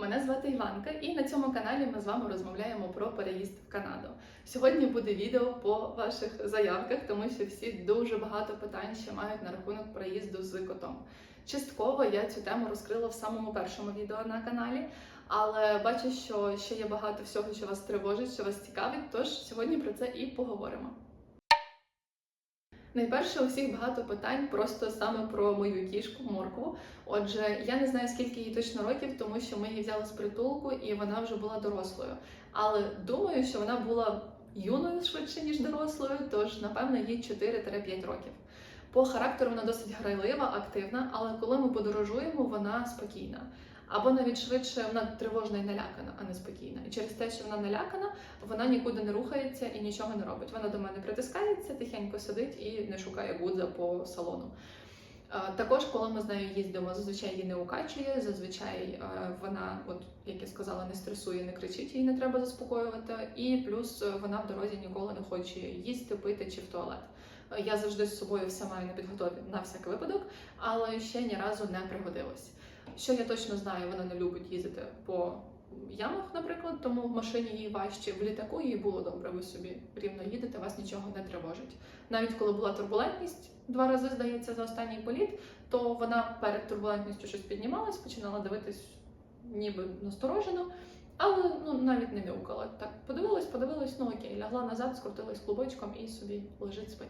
Мене звати Іванка, і на цьому каналі ми з вами розмовляємо про переїзд в Канаду. Сьогодні буде відео по ваших заявках, тому що всі дуже багато питань ще мають на рахунок переїзду з котом. Частково я цю тему розкрила в самому першому відео на каналі, але бачу, що ще є багато всього, що вас тривожить, що вас цікавить. Тож сьогодні про це і поговоримо. Найперше, у всіх багато питань просто саме про мою кішку моркву. Отже, я не знаю, скільки їй точно років, тому що ми її взяли з притулку і вона вже була дорослою. Але думаю, що вона була юною швидше, ніж дорослою, тож, напевно, їй 4-5 років. По характеру вона досить грайлива, активна, але коли ми подорожуємо, вона спокійна. Або навіть швидше вона тривожна і налякана, а не спокійна. І через те, що вона налякана, вона нікуди не рухається і нічого не робить. Вона до мене притискається, тихенько сидить і не шукає гудза по салону. Е, Також, коли ми з нею їздимо, зазвичай її не укачує, зазвичай е, вона, от як я сказала, не стресує, не кричить, її не треба заспокоювати. І плюс е, вона в дорозі ніколи не хоче їсти, пити чи в туалет. Я завжди з собою все маю на підготові на всяк випадок, але ще ні разу не пригодилось. Що я точно знаю, вона не любить їздити по ямах, наприклад, тому в машині їй важче. В літаку їй було добре, ви собі рівно їдете, вас нічого не тривожить. Навіть коли була турбулентність, два рази здається за останній політ, то вона перед турбулентністю щось піднімалась, починала дивитись ніби насторожено, але ну навіть не мяукала. Так подивилась, подивилась, ну окей, лягла назад, скрутилась клубочком і собі лежить спить.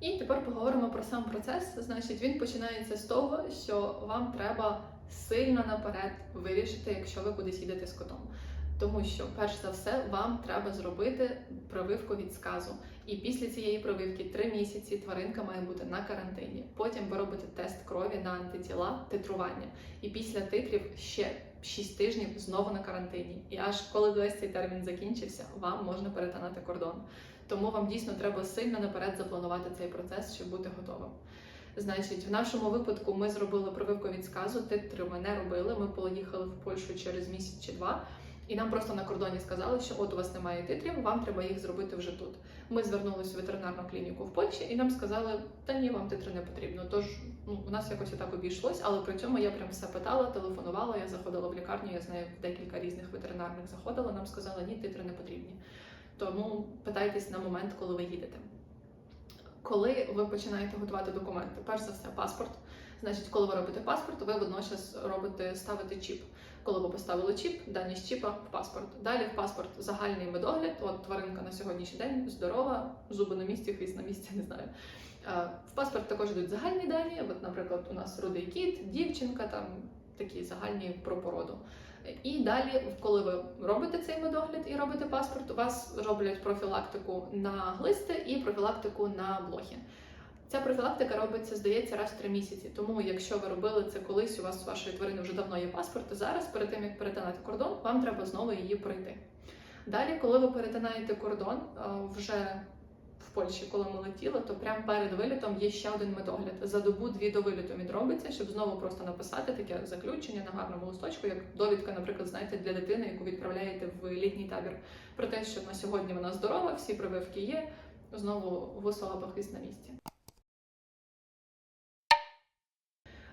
І тепер поговоримо про сам процес. Значить, він починається з того, що вам треба сильно наперед вирішити, якщо ви кудись їдете з котом. Тому що, перш за все, вам треба зробити прививку від сказу. І після цієї прививки три місяці тваринка має бути на карантині. Потім ви робите тест крові на антитіла, титрування. І після титрів ще 6 тижнів знову на карантині. І аж коли весь цей термін закінчився, вам можна перетинати кордон. Тому вам дійсно треба сильно наперед запланувати цей процес, щоб бути готовим. Значить, в нашому випадку ми зробили прививку від сказу, титри ми не робили. Ми поїхали в Польщу через місяць чи два. І нам просто на кордоні сказали, що от у вас немає титрів, вам треба їх зробити вже тут. Ми звернулися в ветеринарну клініку в Польщі, і нам сказали, та ні, вам титри не потрібно. Тож ну, у нас якось так обійшлось, але при цьому я прям все питала, телефонувала. Я заходила в лікарню, я знаю декілька різних ветеринарних заходила. Нам сказали, ні, титри не потрібні. Тому питайтесь на момент, коли ви їдете. Коли ви починаєте готувати документи, перш за все, паспорт. Значить, коли ви робите паспорт, ви водночас робите ставите чіп. Коли ви поставили чіп, дані з чіпа в паспорт. Далі в паспорт загальний медогляд. От тваринка на сьогоднішній день здорова, зуби на місці, хвіст на місці, не знаю. В паспорт також йдуть загальні дані. От, наприклад, у нас рудий кіт, дівчинка, там такі загальні про породу. І далі, коли ви робите цей медогляд і робите паспорт, у вас роблять профілактику на глисти і профілактику на блохи. Ця профілактика робиться, здається, раз в три місяці. Тому, якщо ви робили це колись, у вас у вашої тварини вже давно є паспорт, то зараз, перед тим як перетинати кордон, вам треба знову її пройти. Далі, коли ви перетинаєте кордон, е, вже в Польщі, коли ми летіли, то прямо перед вилітом є ще один медогляд. За добу-дві до виліту він робиться, щоб знову просто написати таке заключення на гарному листочку, як довідка, наприклад, знаєте, для дитини, яку відправляєте в літній табір, про те, що на сьогодні вона здорова, всі прививки є. Знову висола похвіст на місці.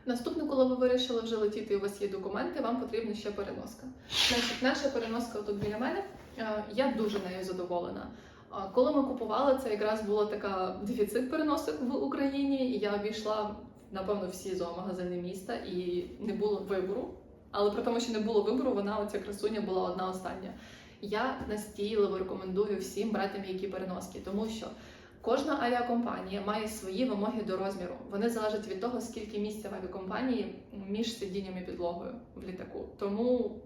Наступне, коли ви вирішили вже летіти, і у вас є документи, вам потрібна ще переноска. Значить, наша переноска тут біля мене. Е, Я дуже нею задоволена. Коли ми купували, це якраз була така дефіцит переносок в Україні. і Я обійшла напевно всі зоомагазини міста і не було вибору. Але при тому, що не було вибору, вона оця красуня була одна остання. Я настійливо рекомендую всім брати м'які переноски, тому що кожна авіакомпанія має свої вимоги до розміру. Вони залежать від того, скільки місця в авіакомпанії між сидінням і підлогою в літаку. Тому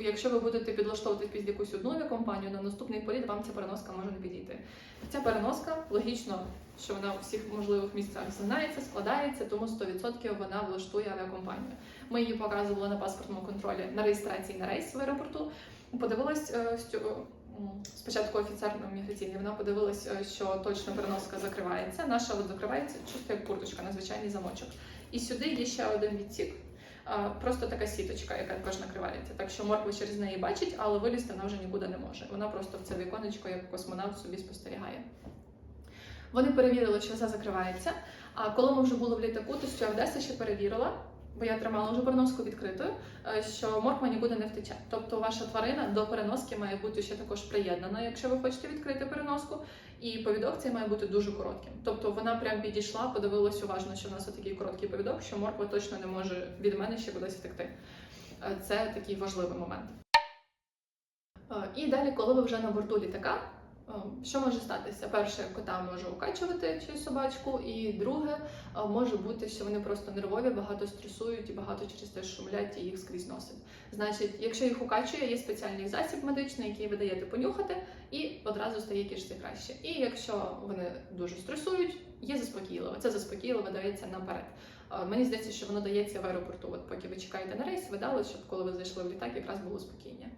Якщо ви будете підлаштовувати під якусь одну авіакомпанію, на наступний політ вам ця переноска може не підійти. Ця переноска логічно, що вона у всіх можливих місцях згинається, складається, тому 100% вона влаштує авіакомпанію. Ми її показували на паспортному контролі на реєстрації на рейс в аеропорту. Подивилась е, спочатку офіцер міграційний, вона подивилась, е, що точно переноска закривається. Наша закривається чисто як курточка на звичайний замочок. І сюди є ще один відсік. Просто така сіточка, яка також накривається. Так що морква через неї бачить, але вилізти вона вже нікуди не може. Вона просто в це віконечко, як космонавт собі спостерігає. Вони перевірили, що все закривається. А коли ми вже були в літаку, то стюардеса ще перевірила. Бо я тримала вже переноску відкритою, е, що морква нікуди не втече. Тобто ваша тварина до переноски має бути ще також приєднана, якщо ви хочете відкрити переноску. І повідок цей має бути дуже коротким. Тобто вона прям підійшла, подивилась уважно, що в нас такий короткий повідок, що морква точно не може від мене ще кудись втекти. Е, Це такий важливий момент. Е, І далі, коли ви вже на борту літака, що може статися? Перше, кота може укачувати чи собачку, і друге е, може бути, що вони просто нервові, багато стресують і багато через те шумлять і їх скрізь носить. Значить, якщо їх укачує, є спеціальний засіб медичний, який ви даєте понюхати, і одразу стає кішці краще. І якщо вони дуже стресують, є заспокійливе. Це заспокійливе дається наперед. Мені здається, що воно дається в аеропорту. От поки ви чекаєте на рейс, ви дали, щоб коли ви зайшли в літак, якраз було спокійні.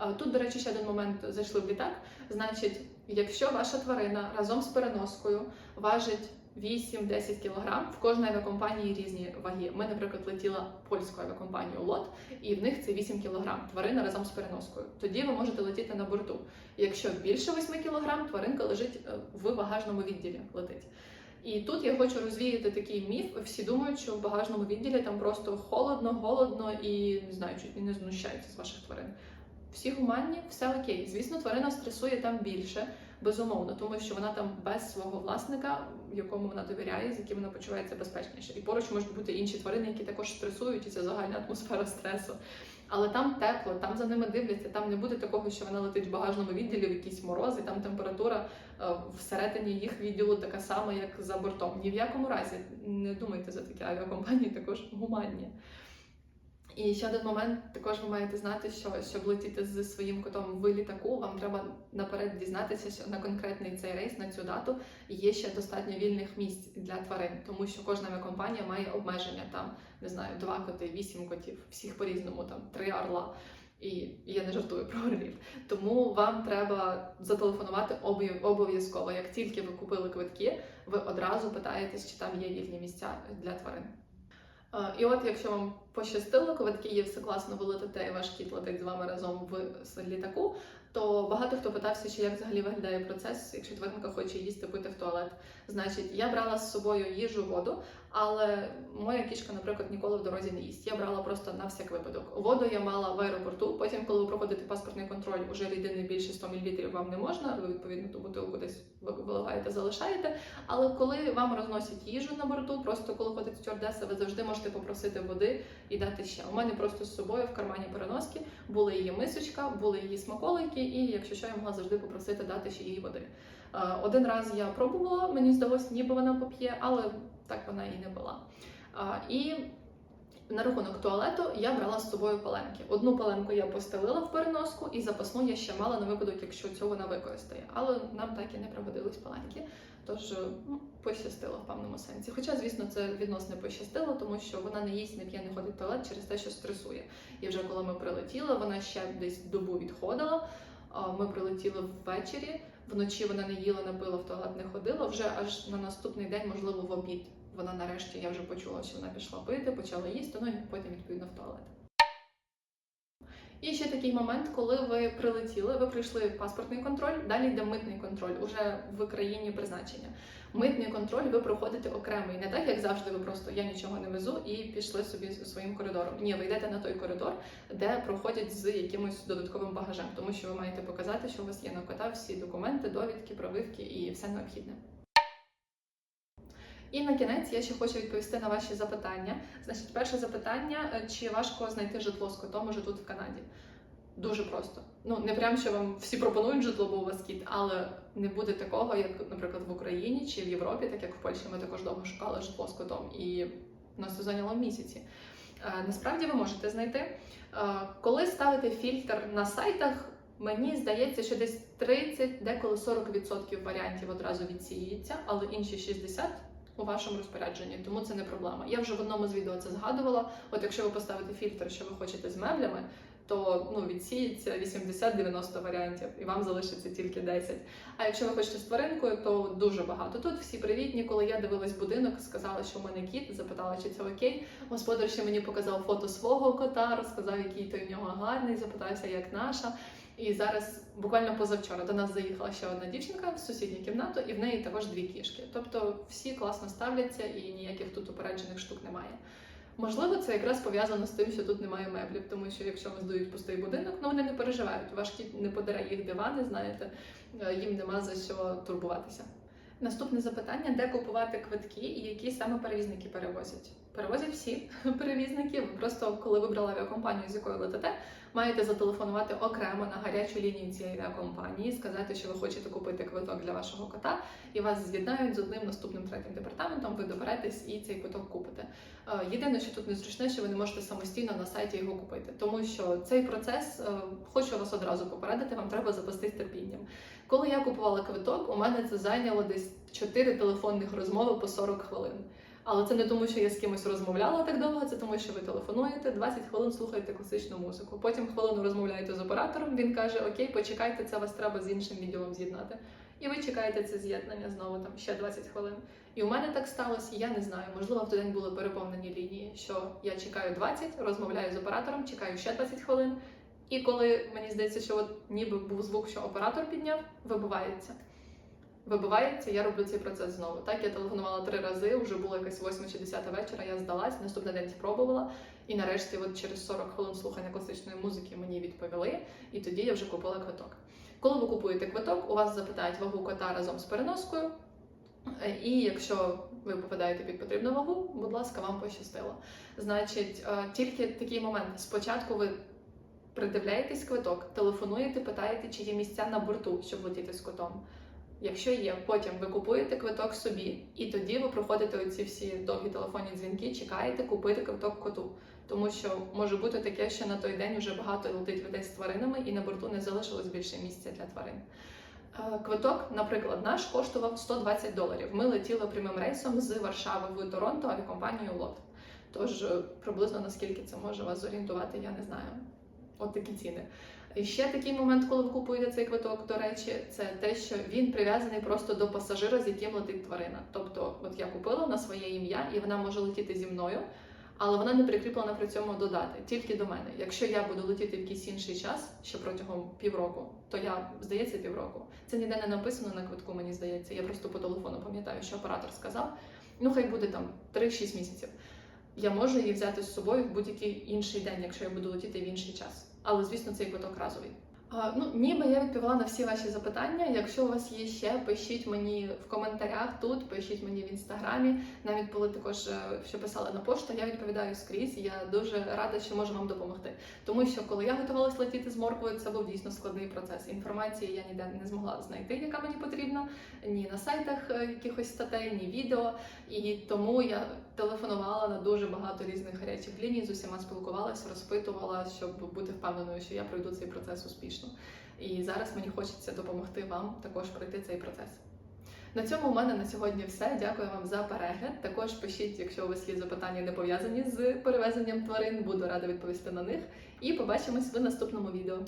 Е, Тут, до речі, ще один момент зайшли в літак. Значить, якщо ваша тварина разом з переноскою важить 8-10 кг, в кожній авіакомпанії різні ваги. Ми, наприклад, летіла польською авіакомпанією лот, і в них це 8 кг тварина разом з переноскою. Тоді ви можете летіти на борту. Якщо більше 8 кг, тваринка лежить е, в багажному відділі летить. І тут я хочу розвіяти такий міф. Всі думають, що в багажному відділі там просто холодно, голодно і не знаю, чуть не знущаються з ваших тварин. Всі гуманні, все окей. Звісно, тварина стресує там більше, безумовно, тому що вона там без свого власника, якому вона довіряє, з яким вона почувається безпечніше. І поруч можуть бути інші тварини, які також стресують, і це загальна атмосфера стресу. Але там тепло, там за ними дивляться, там не буде такого, що вона летить в багажному відділі в якісь морози, там температура е, всередині їх відділу така сама, як за бортом. Ні в якому разі не думайте за такі авіакомпанії, також гуманні. І ще один момент, також ви маєте знати, що щоб летіти зі своїм котом в літаку, вам треба наперед дізнатися, що на конкретний цей рейс, на цю дату є ще достатньо вільних місць для тварин, тому що кожна авіакомпанія має обмеження там, не знаю, два коти, вісім котів, всіх по-різному, там три орла. І я не жартую про орлів. Тому вам треба зателефонувати обов'язково. Як тільки ви купили квитки, ви одразу питаєтесь, чи там є вільні місця для тварин. І от, якщо вам пощастило, квитки є все класно, ви летите, і ваш кіт летить з вами разом в літаку, то багато хто питався, чи як взагалі виглядає процес, якщо тваринка хоче їсти, пити в туалет. Значить, я брала з собою їжу, воду, але моя кішка, наприклад, ніколи в дорозі не їсть. Я брала просто на всяк випадок. Воду я мала в аеропорту. Потім, коли ви проходите паспортний контроль, уже рідини більше 100 мл вам не можна. Ви відповідно ту бутилку десь ви- виливаєте, залишаєте. Але коли вам розносять їжу на борту, просто коли ходить стюардеса, ви завжди можете попросити води і дати ще. У мене просто з собою в кармані переноски була її мисочка, були її смаколики, і якщо що, я могла завжди попросити дати ще їй води. Е, Один раз я пробувала, мені здалось, ніби вона поп'є, але так вона і не була. І на рахунок туалету я брала з собою паленки. Одну паленку я постелила в переноску, і запасну я ще мала на випадок, якщо цього вона використає. Але нам так і не пригодились паленки. Тож ну, пощастило в певному сенсі. Хоча, звісно, це відносно пощастило, тому що вона не їсть, не п'є, не ходить в туалет через те, що стресує. І вже коли ми прилетіли, вона ще десь добу відходила. Ми прилетіли ввечері. Вночі вона не їла, не пила, в туалет не ходила. Вже аж на наступний день, можливо, в обід. Вона нарешті я вже почула, що вона пішла пити, почала їсти, ну і потім відповідно в туалет. І ще такий момент, коли ви прилетіли, ви пройшли паспортний контроль, далі йде митний контроль уже в країні призначення. Митний контроль ви проходите окремий, не так як завжди. Ви просто я нічого не везу і пішли собі своїм коридором. Ні, ви йдете на той коридор, де проходять з якимось додатковим багажем, тому що ви маєте показати, що у вас є на кота всі документи, довідки, провивки і все необхідне. І на кінець я ще хочу відповісти на ваші запитання. Значить, перше запитання: е, чи важко знайти житло з котом уже тут в Канаді? Дуже просто. Ну не прям що вам всі пропонують житло, бо у вас кіт, але не буде такого, як, наприклад, в Україні чи в Європі, так як в Польщі ми також довго шукали житло з котом, і нас це зайняло місяці. Е, Насправді ви можете знайти. Е, Коли ставите фільтр на сайтах, мені здається, що десь 30, деколи 40% варіантів одразу відсіюється, але інші 60% у вашому розпорядженні, тому це не проблема. Я вже в одному з відео це згадувала. От якщо ви поставите фільтр, що ви хочете з меблями, то ну, відсіється 80-90 варіантів, і вам залишиться тільки 10. А якщо ви хочете з тваринкою, то дуже багато. Тут всі привітні. Коли я дивилась будинок, сказала, що в мене кіт, запитала, чи це окей. Господар ще мені показав фото свого кота, розказав, який той в нього гарний, запитався, як наша. І зараз, буквально позавчора, до нас заїхала ще одна дівчинка в сусідню кімнату, і в неї також дві кішки. Тобто всі класно ставляться і ніяких тут упереджених штук немає. Можливо, це якраз пов'язано з тим, що тут немає меблів, тому що якщо вам здають пустий будинок, ну вони не переживають. Ваш кіт не подере їх дивани, знаєте, е, їм нема за що турбуватися. Наступне запитання: де купувати квитки і які саме перевізники перевозять? Перевозять всі перевізники. Ви просто коли вибрали авіакомпанію, з якою летите, маєте зателефонувати окремо на гарячу лінію цієї авіакомпанії, сказати, що ви хочете купити квиток для вашого кота, і вас з'єднають з одним наступним третім департаментом. Ви доберетесь і цей квиток купите. Е, Єдине, що тут незручне, що ви не можете самостійно на сайті його купити, тому що цей процес, е, хочу вас одразу попередити, вам треба запастись терпінням. Коли я купувала квиток, у мене це зайняло десь 4 телефонних розмови по 40 хвилин. Але це не тому, що я з кимось розмовляла так довго, це тому, що ви телефонуєте, 20 хвилин слухаєте класичну музику. Потім хвилину розмовляєте з оператором. Він каже: Окей, почекайте, це вас треба з іншим відео з'єднати. І ви чекаєте це з'єднання знову там ще 20 хвилин. І у мене так сталося, я не знаю. Можливо, в той день були переповнені лінії, що я чекаю 20, розмовляю з оператором, чекаю ще 20 хвилин. І коли мені здається, що от ніби був звук, що оператор підняв, вибивається. Вибивається, я роблю цей процес знову. Так, я телефонувала три рази, вже було якась 8 чи 10 вечора, я здалась, наступний день спробувала. І нарешті, от через 40 хвилин слухання класичної музики мені відповіли, і тоді я вже купила квиток. Коли ви купуєте квиток, у вас запитають вагу кота разом з переноскою. І якщо ви попадаєте під потрібну вагу, будь ласка, вам пощастило. Значить, е, тільки такий момент. Спочатку ви придивляєтесь квиток, телефонуєте, питаєте, чи є місця на борту, щоб летіти з котом. Якщо є, потім ви купуєте квиток собі, і тоді ви проходите оці всі довгі телефонні дзвінки, чекаєте купити квиток коту. Тому що може бути таке, що на той день вже багато летить людей з тваринами, і на борту не залишилось більше місця для тварин. Е, Квиток, наприклад, наш коштував 120 доларів. Ми летіли прямим рейсом з Варшави в Торонто авіакомпанією Лот. Тож е, приблизно наскільки це може вас зорієнтувати, я не знаю. От такі ціни. Ще такий момент, коли ви купуєте цей квиток, до речі, це те, що він прив'язаний просто до пасажира, з яким летить тварина. Тобто, от я купила на своє ім'я, і вона може летіти зі мною, але вона не прикріплена при цьому до дати, тільки до мене. Якщо я буду летіти в якийсь інший час, ще протягом півроку, то я здається півроку. Це ніде не написано на квитку, мені здається. Я просто по телефону пам'ятаю, що оператор сказав. Ну, хай буде там 3-6 місяців. Я можу її взяти з собою в будь-який інший день, якщо я буду летіти в інший час. Але звісно, цей квиток разовий. Ну, ніби я відповіла на всі ваші запитання. Якщо у вас є ще, пишіть мені в коментарях тут, пишіть мені в інстаграмі. Навіть були також, е, що писали на пошту. Я відповідаю скрізь. Я дуже рада, що можу вам допомогти. Тому що коли я готувалась летіти з морквою, це був дійсно складний процес. Інформації я ніде не змогла знайти, яка мені потрібна, ні на сайтах е, якихось статей, ні відео. І тому я телефонувала на дуже багато різних гарячих ліній, з усіма спілкувалася, розпитувала, щоб бути впевненою, що я пройду цей процес успішно фізично. І зараз мені хочеться допомогти вам також пройти цей процес. На цьому у мене на сьогодні все. Дякую вам за перегляд. Також пишіть, якщо у вас є запитання, не пов'язані з перевезенням тварин, буду рада відповісти на них. І побачимось в наступному відео.